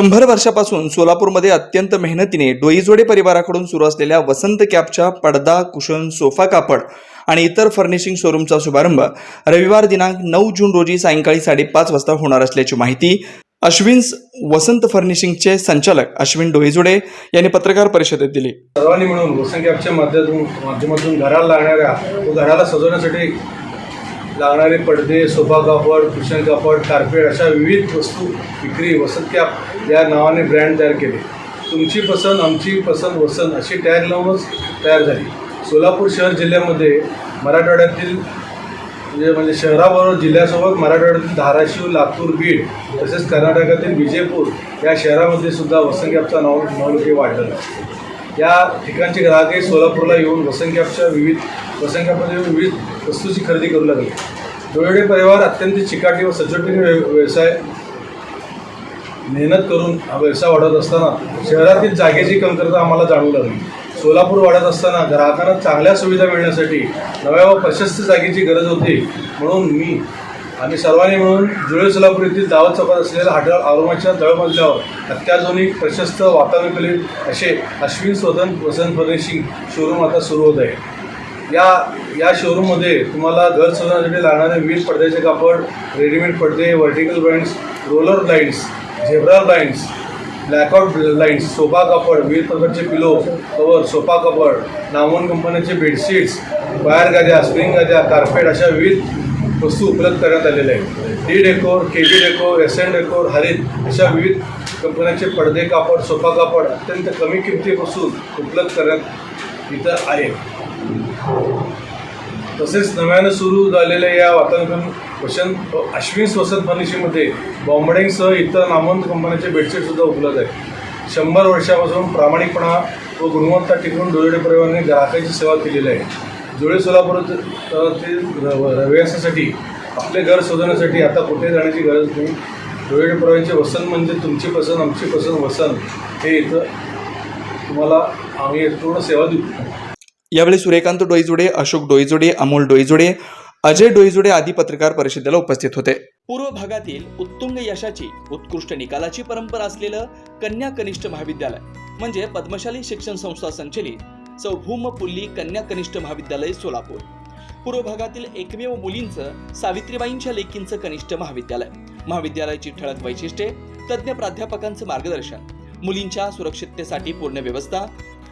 शंभर वर्षापासून सोलापूरमध्ये अत्यंत मेहनतीने डोईजोडे परिवाराकडून सुरू असलेल्या वसंत कॅपच्या पडदा कुशन सोफा कापड आणि इतर फर्निशिंग शोरूमचा शुभारंभ रविवार दिनांक नऊ जून रोजी सायंकाळी साडेपाच वाजता होणार असल्याची माहिती अश्विन्स वसंत फर्निशिंगचे संचालक अश्विन डोईजोडे यांनी पत्रकार परिषदेत दिली. सर्वांनी मिळून वसंत कॅपच्या माध्यमातून घराला लागणाऱ्या घराला सजवण्यासाठी लागणारे पडदे सोफा कापड कुशन कापड कार्पेट अशा विविध वस्तू विक्री वसंत कॅप या नावाने ब्रँड तयार केले. तुमची पसंत आमची पसंत वसंत अशी टॅग लावूनच तयार झाली. सोलापूर शहर जिल्ह्यामध्ये मराठवाड्यातील म्हणजे म्हणजे शहराबरोबर जिल्ह्यासोबत मराठवाड्यातील धाराशिव लातूर बीड तसेच कर्नाटकातील विजयपूर या शहरामध्ये सुद्धा वसंत कॅपचा नाव नावलोके वाढलेला आहे या ठिकाणचे ग्राहकही सोलापूरला येऊन वसंत कॅपच्या विविध वसंत विविध वस्तूची खरेदी करू लागले. डोळे परिवार अत्यंत चिकाटी व सचोटीने व्यवसाय मेहनत करून हा व्यवसाय वाढत असताना शहरातील जागेची कमतरता आम्हाला जाणवू लागली. सोलापूर वाढत असताना ग्राहकांना चांगल्या सुविधा मिळण्यासाठी नव्या व प्रशस्त जागेची गरज होती. म्हणून मी आम्ही सर्वांनी मिळून जुळे सोलापूर येथील दावत चौकात असलेल्या हॉटेल आरोमाच्या तळमजल्यावर अत्याधुनिक प्रशस्त वातानुकूलित असे अश्विन स्वतंत्र वसंत फर्निशिंग शोरूम आता सुरू होत आहे. या या शोरूममध्ये तुम्हाला घर सजवण्यासाठी लागणारे वीज पडद्याचे कापड रेडीमेड पडदे vertical blinds roller blinds zebra blinds blackout lines sofa कापड विविध प्रकारचे पिलो कवर सोफा कपड नामवन कंपनीचे बेडशीट्स वायर गाद्या स्प्रिंग गाद्या कार्पेट अशा विविध वस्तू उपलब्ध करण्यात आलेल्या आहेत. D decor K G decor S N decor हरित अशा विविध कंपन्यांचे पडदे कापड सोफा कापड अत्यंत कमी किमतीपासून उपलब्ध करण्यात इथं आहे. तसेच नव्यानं सुरू झालेल्या या वातावरण वसंत अश्विन वसंत फर्निशिंगमध्ये बॉम्बडिंगसह इतर नामवंत कंपन्यांचे बेडशीटसुद्धा उपलब्ध आहेत. शंभर वर्षापासून प्रामाणिकपणा व गुणवत्ता टिकवून डोळे परिवाराने ग्राहकांची सेवा केलेली आहे. जुळे सोलापूरातील रहिवासासाठी आपले घर शोधण्यासाठी आता कुठे जाण्याची गरज नाही. डोळे परिवारांचे वसन म्हणजे तुमची पसंत आमची पसंत वसन हे इथं तुम्हाला आम्ही पूर्ण सेवा देऊ. यावेळी सूर्यकांत डोईजोडे अशोक डोईजोडे अमोल डोईजोडे अजय डोईजोडे आदी पत्रकार परिषदेला उपस्थित होते. पूर्व भागातील उत्तुंग यशाची उत्कृष्ट निकालाची परंपरा असलेलं कन्या कनिष्ठ महाविद्यालय म्हणजे पद्मशाली शिक्षण संस्था संचलित सौभूम पुल्ली कन्या कनिष्ठ महाविद्यालय सोलापूर. पूर्व भागातील एकमेव मुलींचं सावित्रीबाईंच्या लेकींचं कनिष्ठ महाविद्यालय. महाविद्यालयाची ठळक वैशिष्ट्ये तज्ज्ञ प्राध्यापकांचं मार्गदर्शन मुलींच्या सुरक्षिततेसाठी पूर्ण व्यवस्था